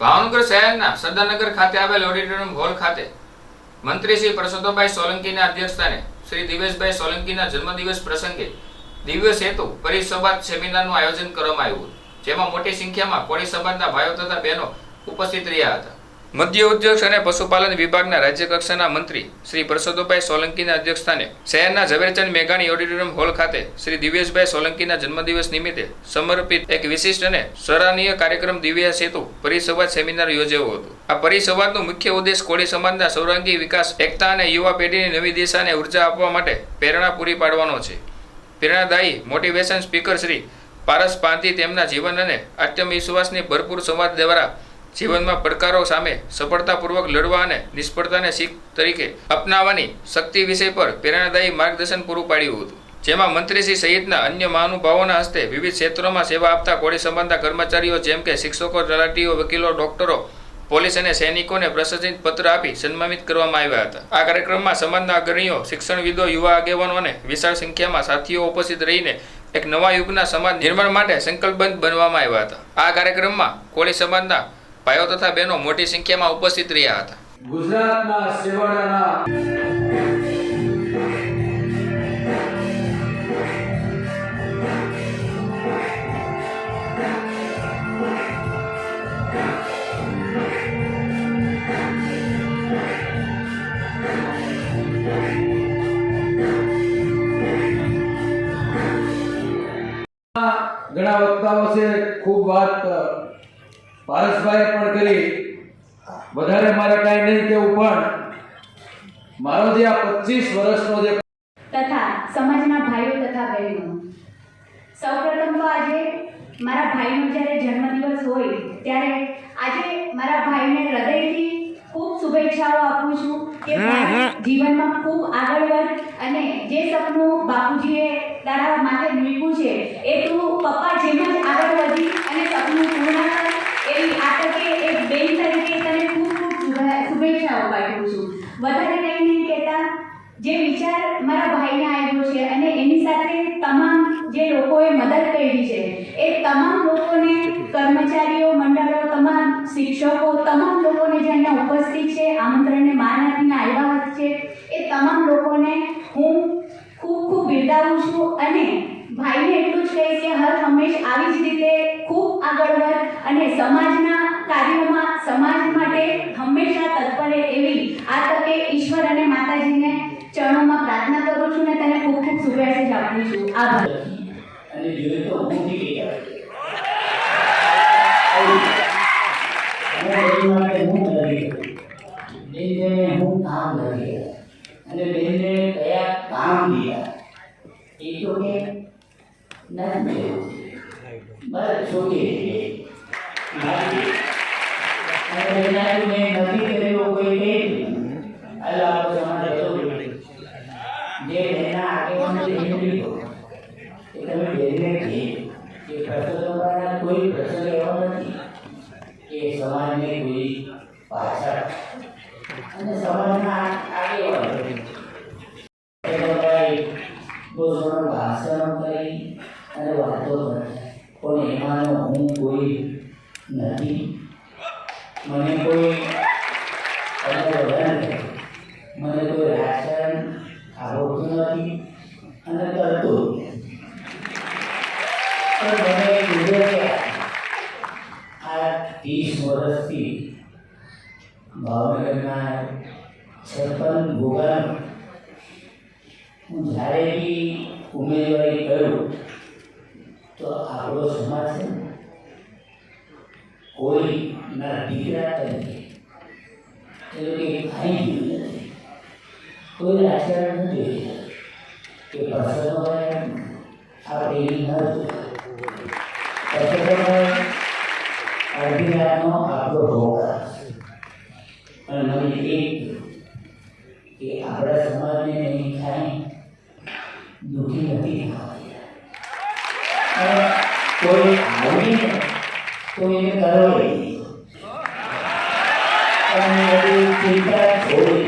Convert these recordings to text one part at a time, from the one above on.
ભાવનગર શહેરના સરદારનગર ખાતે આવેલ ઓડિટોરિયમ હોલ ખાતે મંત્રી શ્રી પરસોત્તમભાઈ સોલંકીના અધ્યક્ષસ્થાને શ્રી દિવેશભાઈ સોલંકીના જન્મદિવસ પ્રસંગે દિવ્ય સેતુ પરિસંવાદ સેમિનારનું આયોજન કરવામાં આવ્યું જેમાં મોટી સંખ્યામાં કોળી સમાજના ભાઈઓ તથા બહેનો ઉપસ્થિત રહ્યા હતા. મધ્ય ઉદ્યોગ અને પશુપાલન વિભાગના રાજ્ય કક્ષાના મંત્રી શ્રી પરસોત્તમભાઈ સોલંકીના અધ્યક્ષસ્થાને શહેરના ઝવેરચંદ મેઘાણી ઓડિટોરિયમ હોલ ખાતે શ્રી દિવ્યેશભાઈ સોલંકીના જન્મદિવસ નિમિત્તે સમર્પિત એક વિશિષ્ટ અને સરાહનીય કાર્યક્રમ દિવ્ય સેતુ પરિસંવાદ સેમિનાર યોજાયો હતો. આ પરિસંવાદનો મુખ્ય ઉદ્દેશ કોળી સમાજના સૌરાંગી વિકાસ, એકતા અને યુવા પેઢીની નવી દિશાને ઊર્જા આપવા માટે પ્રેરણા પૂરી પાડવાનો છે. પ્રેરણાદાયી મોટિવેશન સ્પીકર શ્રી પારસ પાંથી તેમના જીવન અને આત્મવિશ્વાસની ભરપૂર સંવાદ દ્વારા જીવનમાં પડકારો સામે સફળતાપૂર્વક લડવા અને નિષ્ફળતાને શીખ તરીકે અપનાવવાની શક્તિ વિષય પર પ્રેરણાદાયી માર્ગદર્શન પૂરું પાડ્યું હતું. જેમાં મંત્રીશ્રી સહિતના અન્ય મહાનુભાવોના હસ્તે વિવિધ ક્ષેત્રોમાં સેવા આપતા કોળી સંબંધના કર્મચારીઓ જેમ કે શિક્ષકો, તલાટીઓ, વકીલો, ડોક્ટરો, પોલીસ અને સૈનિકોને પ્રશંસિત પત્ર આપી સન્માનિત કરવામાં આવ્યા હતા. આ કાર્યક્રમમાં સમાજના અગ્રણીઓ, શિક્ષણવિદો, યુવા આગેવાનો અને વિશાળ સંખ્યામાં સાથીઓ ઉપસ્થિત રહીને એક નવા યુગના સમાજ નિર્માણ માટે સંકલ્પબદ્ધ બનવામાં આવ્યા હતા. આ કાર્યક્રમમાં કોળી સમાજના ભાઈઓ તથા બહેનો મોટી સંખ્યામાં ઉપસ્થિત રહ્યા હતા ગુજરાતના છેવાડાના ઘણા વક્તાઓ છે ખૂબ વાત અ, પારસભાઈએ પણ કરી વધારે મારે કાંઈ નહીં કેવું પણ મારો જે આ પચીસ વર્ષનો જે તથા સમાજના ભાઈઓ તથા બહેનો. સૌપ્રથમ તો આજે મારા ભાઈનો જ્યારે જન્મદિવસ હોય ત્યારે આજે મારા ભાઈને હૃદયથી ખૂબ શુભેચ્છાઓ આપું છું કે જીવનમાં ખૂબ આગળ વધ અને જે સપનું બાપુજીએ તારા માટે મૂક્યું છે એ તું પપ્પા જેમ જ આગળ વધી અને સપનું પૂર્ણ કર. એવી આ તકે એક બેન તરીકે તને ખૂબ ખૂબ શુભેચ્છાઓ પાઠવું છું. વધારે કંઈ નહીં કહેતા. જે વિચાર મારા ભાઈને આવ્યો છે અને એની સાથે તમામ જે લોકોએ મદદ કરી છે, એ તમામ લોકોને કર્મચારીઓ, મંડળો, તમામ શિક્ષકો, તમામ લોકોને જે અહીંયા ઉપસ્થિત છે, આમંત્રણને માન આપીને આવ્યા છે, એ તમામ લોકોને હું ખૂબ ખૂબ બિરદાવું છું અને ભાઈને એટલું જ કહીશ કે હર હંમેશ આવી જ રીતે આગળ વધ અને સમાજના કાર્યોમાં સમાજ માટે હંમેશા તત્પર એવી આ તકે ઈશ્વર અને માતાજીને ચરણોમાં પ્રાર્થના કરું છું ને તેને ખૂબ ખૂબ શુભેચ્છા આપું છું. આભાર. અને જોઈએ તો અને બેનને કયા કામ દીધા એ તો કે નથી છોટી રહી. મારી. અને એનાથી મેં નથી કર્યો કોઈ કહે અલ્લાહ તમારે જે એના આગેવાનો એ તમે બેનને કહે કે પ્રસંગોમાં કોઈ પ્રસંગ એવો નથી કે સમાજને કોઈ પાછળ અને સમાજના આગેવાનો એ બધાએ બહુ સરસ ભાષણો કરી અને વાતો કરી પણ એમાંનો હું કોઈ નથી મને કોઈ મને કોઈ રાશન આવડતું નથી અને કરતો પણ મને આ ત્રીસ વર્ષથી ભાવનગરના છપ્પન ભોગાન હું જ્યારે બી ઉમેદવારી કરું તો આપણો સમાજ છે ને, કોઈના દીકરા તરીકે એ લોકો ખાઈ ગયું નથી કોઈ રાજકારણ નથી કે પ્રસંગો આપણે એ ન પ્રસંગો અડધી રાતનો આપણો ભોગા અને મને એક કે આપણા સમાજને નહીં ખાઈ દુઃખી નથી થવા અને કોઈ આવીને તો એને કરો નહીં અને બધી ચિંતા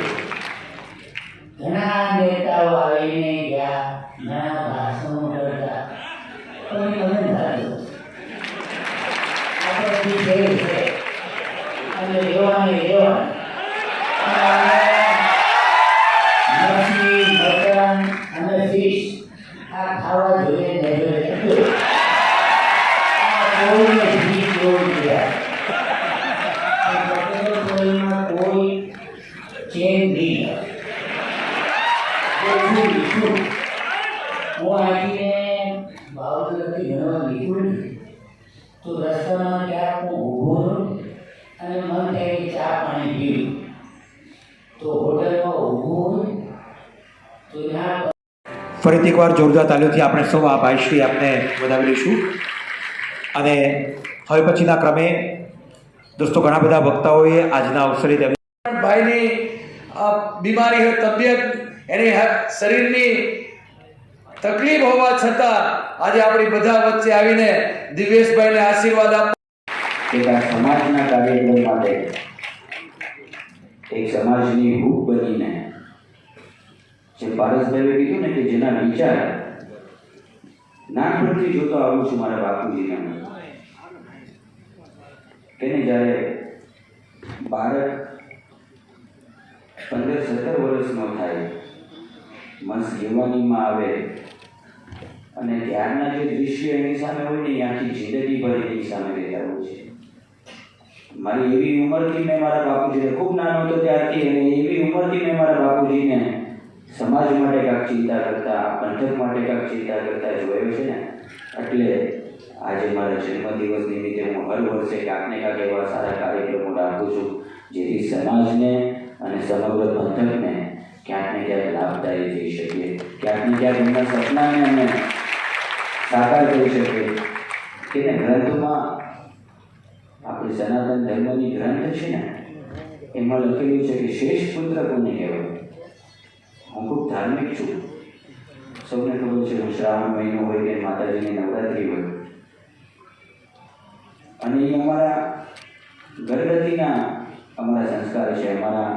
નથી ભણવા લીધું તો રસ્તામાં ક્યાંક હું ઊભો અને મન થાય ચા પાણી પીવું. તો હોટલમાં ઊભો તો ત્યાં ફરીથી એકવાર જોરદાર તાલુથી આપણે સૌ આ ભાઈશ્રી આપને વધાવી લઈશું. અને હવે પછીના ક્રમે દોસ્તો ઘણા બધા વક્તાઓએ આજના અવસરે તેમની ભાઈની બીમારી હોય તબિયત એની શરીરની તકલીફ હોવા છતાં આજે આપણી બધા વચ્ચે આવીને દિવેશભાઈને આશીર્વાદ આપ. એક સમાજના કાર્યક્રમ માટે એક સમાજની ભૂખ બનીને જે પારસભાઈએ કીધું ને કે જેના વિચાર નાનપણથી જોતો આવું છું મારા બાપુજીના. તેને જ્યારે બાળક પંદર, સત્તર વર્ષનો થાય મસ યુવાનીમાં આવે અને ત્યારના જે દૃશ્ય એની સામે હોય ને, એ આખી જિંદગી ભર એની સામે રહેતા હોય છે. મારી એવી ઉંમરથી મેં મારા બાપુજીને, ખૂબ નાનો હતો ત્યારથી, અને એવી ઉંમરથી મેં મારા બાપુજીને સમાજ માટે કાંઈક ચિંતા કરતા પંથક માટે કાંઈક ચિંતા કરતા જોયો છે ને. એટલે આજે મારા જન્મદિવસ નિમિત્તે હું હર વર્ષે કાંઈક ને કાંઈક એવા સારા કાર્યક્રમો રાખું છું, જેથી સમાજને અને સમગ્ર પંથકને ક્યાંક ને ક્યાંક લાભદાયી થઈ શકીએ. ક્યાંક ને ક્યાંક એમના સપનાને અમે સાકાર કરી શકે. એને ગ્રંથમાં આપણે સનાતન ધર્મની ગ્રંથ છે ને, એમાં લખેલું છે કે શ્રેષ્ઠ પુત્ર કોને કહેવાય? હું ખૂબ ધાર્મિક છું. સૌને ખબર છે હું શ્રાવણ મહિનો હોય કે માતાજીની નવરાત્રિ હોય. અને એ અમારા ગરગતિના અમારા સંસ્કાર છે. અમારા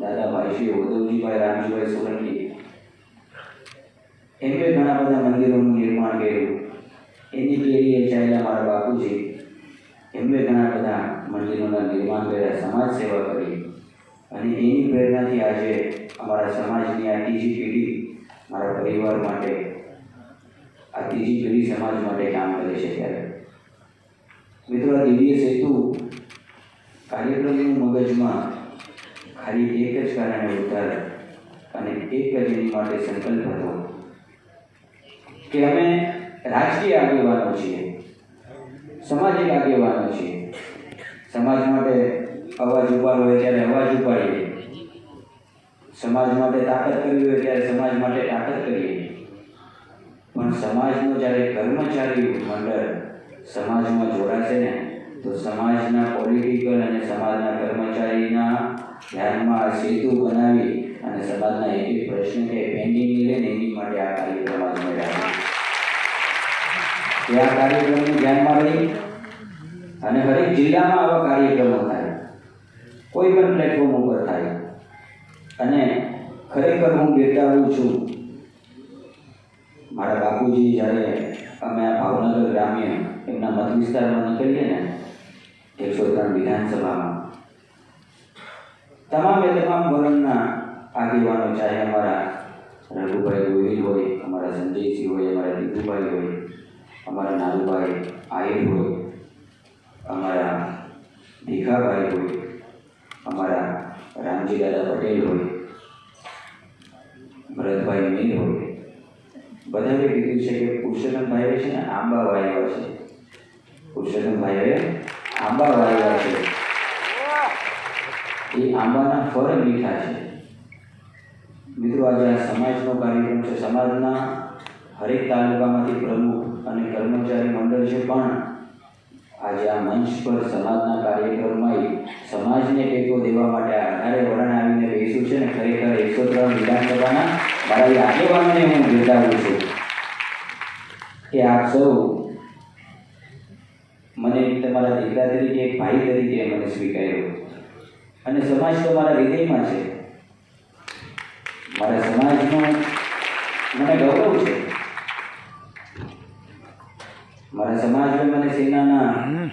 દાદા ભાઈ શ્રી ઉદ્ધવજીભાઈ, રામજીભાઈ સોલંકી એમણે ઘણા બધા મંદિરોનું નિર્માણ કર્યું. એની પેઢીએ ચાલ્યા મારા બાપુજી. એમણે ઘણા બધા મંદિરોના નિર્માણ કર્યા, સમાજ સેવા કરી. અને એની પ્રેરણાથી આજે અમારા સમાજની આ ત્રીજી પેઢી મારા પરિવાર માટે, આ ત્રીજી પેઢી સમાજ માટે કામ કરે છે ત્યારે. મિત્રો, આ દિવ્ય સેતુ કાર્યક્રમનું મગજમાં ખાલી એક જ કારણે ઉતાર અને એક જ એની માટે સંકલ્પ હતો. કે અમે રાજકીય આગેવાનો છીએ. સામાજિક આગેવાનો છીએ. સમાજ માટે અવાજ ઉપાડવો હોય ત્યારે અવાજ ઉપાડીએ. સમાજ માટે તાકાત કરવી હોય ત્યારે સમાજ માટે તાકાત કરીએ. પણ સમાજનો જ્યારે કર્મચારી મંડળ સમાજમાં જોડાશે ને, તો સમાજના પોલિટિકલ અને સમાજના કર્મચારીના ધ્યાનમાં સેતુ બનાવી અને સમાજના એક એક પ્રશ્ન કે પેન્ડિંગ લઈને એની માટે આ કાર્યક્રમ આજનો મળ્યા એ આ કાર્યક્રમને ધ્યાનમાં લઈ અને હરેક જિલ્લામાં આવા કાર્યક્રમો થાય. કોઈ પણ પ્લેટફોર્મ ઉપર થાય. અને ખરેખર હું બિરદાવું છું. મારા બાપુજી જ્યારે અમે આ ભાવનગર ગ્રામ્ય એમના મત વિસ્તારમાં નીકળીએ ને, એકસો ત્રણ વિધાનસભામાં, તમામે તમામ વર્ણના આગેવાનો ચાહે અમારા રઘુભાઈ ગોહિલ હોય, અમારા સંજયસિંહ હોય, અમારા દીપુભાઈ હોય, અમારા નાનુભાઈ આહિર હોય, અમારા ભીખાભાઈ હોય, અમારા રામજી દાદા પટેલ હોય, ભરતભાઈ મીર હોય. બધાએ કીધું છે કે પુરુષોત્તમભાઈએ છે ને આંબા વાવ્યા છે. પુરુષોત્તમભાઈએ આંબા વાવ્યા છે. એ આંબાના ફળ મીઠા છે. મિત્રો, આજે આ સમાજનો કાર્યક્રમ છે. સમાજના હરેક તાલુકામાંથી પ્રમુખ અને કર્મચારી મંડળ છે પણ આજે આ મંચ પર સમાજના કાર્યક્રમમાં સમાજને ટેકો દેવા માટે આધારે વરણ આવીને બેસ્યું છે ને ખરેખર એકસો ત્રણ વિધાનસભાના મારા આગેવાનોને હું બિરદાવું છું કે આપ સૌ મને તમારા દીકરા તરીકે, એક ભાઈ તરીકે મને સ્વીકાર્યો. અને સમાજ તો મારા હૃદયમાં છે. મારા સમાજનો મને ગૌરવ છે. મારા સમાજમાં મને સેનાના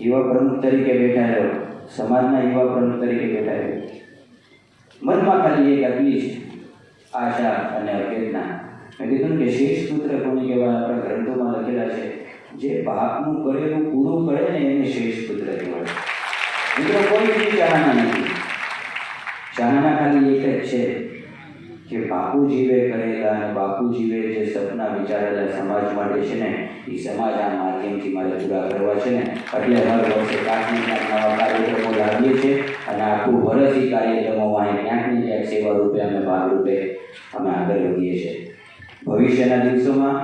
યુવા પ્રમુખ તરીકે બેઠાયો સમાજના યુવા પ્રમુખ તરીકે બેઠાયો. મનમાં ખાલી એક અગ્નિ છે આશા અને અભ્યર્થના મેં કીધું કે શ્રેષ્ઠ પુત્ર કોને કહેવાય? આપણા ગ્રંથોમાં લખેલા છે જે બાપનું કરેલું પૂરું કરે ને એને શ્રેષ્ઠ પુત્ર કહેવાય. મિત્રો કોઈ બીજી ચાહના નથી. ચાહના ખાલી એક જ છે કે બાપુ જીવે કરેલા અને જીવે જે સપના વિચારેલા સમાજ માટે છે ને, એ સમાજ આ માધ્યમથી મારે પૂરા કરવા છે ને. એટલે હર વર્ષે ક્યાંક ને ક્યાંક નવા કાર્યક્રમો લાવીએ છીએ અને આખું વર્ષ એ કાર્યક્રમોમાં ક્યાંક ને ક્યાંક સેવા રૂપે અમે ભાગ રૂપે અમે આગળ વધીએ છીએ. ભવિષ્યના દિવસોમાં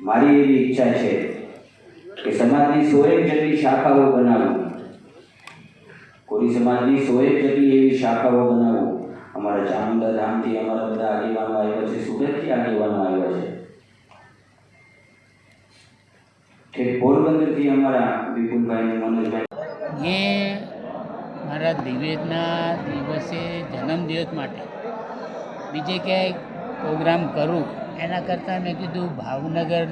મારી એવી ઈચ્છા છે કે સમાજની સોએક જેટલી શાખાઓ બનાવું કોઈ સમાજની સોએક જેટલી એવી શાખાઓ બનાવું અમારા ચામુંડા ધામથી અમારા બધા આગેવાનો આવ્યા છે સુરતથી આગેવાનો આવ્યા છે. ઠેક મેં મારા દિવેદના દિવસે જન્મદિવસ માટે બીજે ક્યાંય પ્રોગ્રામ કરું, એના કરતાં મેં કીધું ભાવનગર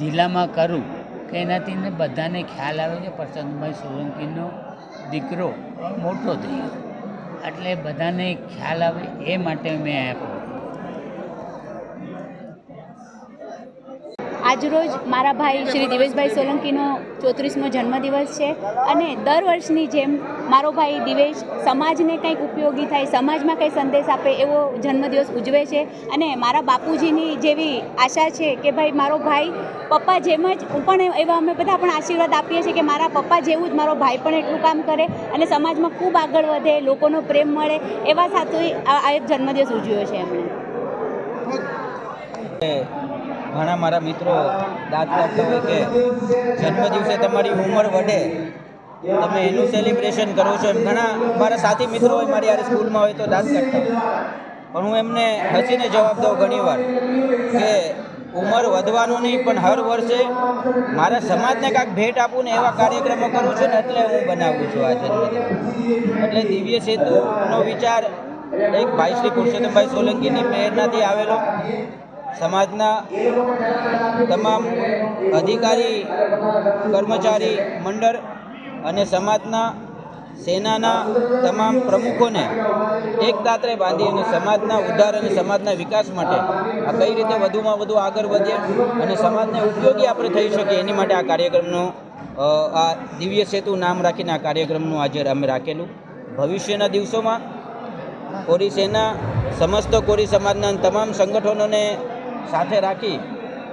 જિલ્લામાં કરું, કે એનાથી બધાને ખ્યાલ આવે કે પ્રસન્નભાઈ સોલંકીનો દીકરો મોટો થયો. એટલે બધાને ખ્યાલ આવે એ માટે મેં આપ્યો. આજરોજ મારા ભાઈ શ્રી દિવેશભાઈ સોલંકીનો ચોત્રીસમો જન્મદિવસ છે અને દર વર્ષની જેમ મારો ભાઈ દિવેશ સમાજને કંઈક ઉપયોગી થાય, સમાજમાં કંઈ સંદેશ આપે એવો જન્મદિવસ ઉજવે છે. અને મારા બાપુજીની જેવી આશા છે કે ભાઈ મારો ભાઈ પપ્પા જેમ જ હું પણ એવા અમે બધા પણ આશીર્વાદ આપીએ છીએ કે મારા પપ્પા જેવું જ મારો ભાઈ પણ એટલું કામ કરે અને સમાજમાં ખૂબ આગળ વધે, લોકોનો પ્રેમ મળે એવા સાથે આ જન્મદિવસ ઉજવ્યો છે એમણે. ઘણા મારા મિત્રો દાંત કાઢતા હોય કે જન્મદિવસે તમારી ઉંમર વધે, તમે એનું સેલિબ્રેશન કરો છો એમ. ઘણા મારા સાથી મિત્રો હોય મારી યાર સ્કૂલમાં હોય તો દાંત કાઢતા પણ હું એમને હસીને જવાબ દઉં ઘણીવાર કે ઉંમર વધવાનું નહીં, પણ હર વર્ષે મારા સમાજને કાંઈક ભેટ આપું ને એવા કાર્યક્રમો કરું છું ને એટલે હું બનાવું છું આ જન્મદિવસ. એટલે દિવ્ય સેતુનો વિચાર એક ભાઈ શ્રી પુરુષોત્તમભાઈ સોલંકીની પ્રેરણાથી આવેલો. સમાજના તમામ અધિકારી, કર્મચારી, મંડળ અને સમાજના સેનાના તમામ પ્રમુખોને એક દાત્રે બાંધી અને સમાજના ઉદ્ધાર અને સમાજના વિકાસ માટે આ કઈ રીતે વધુમાં વધુ આગળ વધીએ અને સમાજને ઉપયોગી આપણે થઈ શકીએ એની માટે આ કાર્યક્રમનો આ દિવ્ય સેતુ નામ રાખીને આ કાર્યક્રમનું આજે અમે રાખેલું. ભવિષ્યના દિવસોમાં કોરી સેના, સમસ્ત કોરી સમાજના તમામ સંગઠનોને સાથે રાખી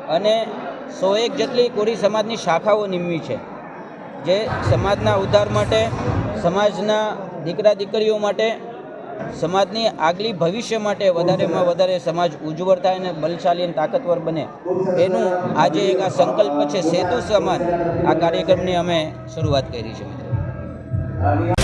અને સો એક જેટલી કોરી સમાજની શાખાઓ નિમવી છે. જે સમાજના ઉદ્ધાર માટે, સમાજના દીકરા દીકરીઓ માટે, સમાજની આગલી ભવિષ્ય માટે વધારેમાં વધારે સમાજ ઉજ્જવળ થાય અને બલશાલી અને તાકાતવર બને. એનું આજે એક આ સંકલ્પ છે સેતુ સમાજ આ કાર્યક્રમની અમે શરૂઆત કરી છે, મિત્રો.